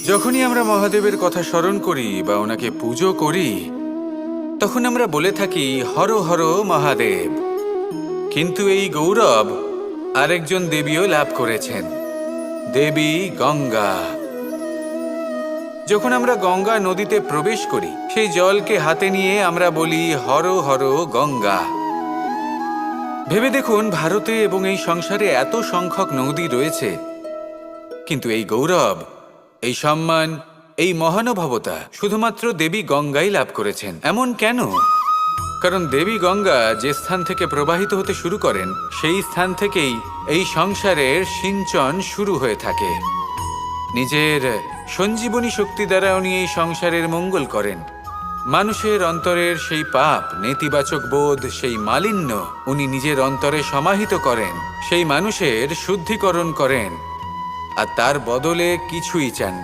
যখনই আমরা মহাদেবের কথা স্মরণ করি বা ওনাকে পুজো করি, তখন আমরা বলে থাকি, হর হর মহাদেব। কিন্তু এই গৌরব আরেকজন দেবীও লাভ করেছেন, দেবী গঙ্গা। যখন আমরা গঙ্গা নদীতে প্রবেশ করি, সেই জলকে হাতে নিয়ে আমরা বলি, হর হর গঙ্গা। ভেবে দেখুন, ভারতে এবং এই সংসারে এত সংখ্যক নদী রয়েছে, কিন্তু এই গৌরব এই সম্মান, এই মহানুভবতা শুধুমাত্র দেবী গঙ্গাই লাভ করেছেন। এমন কেন? কারণ দেবী গঙ্গা যে স্থান থেকে প্রবাহিত হতে শুরু করেন, সেই স্থান থেকেই এই সংসারের সিঞ্চন শুরু হয়ে থাকে। নিজের সঞ্জীবনী শক্তি দ্বারা উনি এই সংসারের মঙ্গল করেন। মানুষের অন্তরের সেই পাপ, নেতিবাচক বোধ, সেই মালিন্য উনি নিজের অন্তরে সমাহিত করেন, সেই মানুষের শুদ্ধিকরণ করেন। আর তার বদলে কিছুই চান না।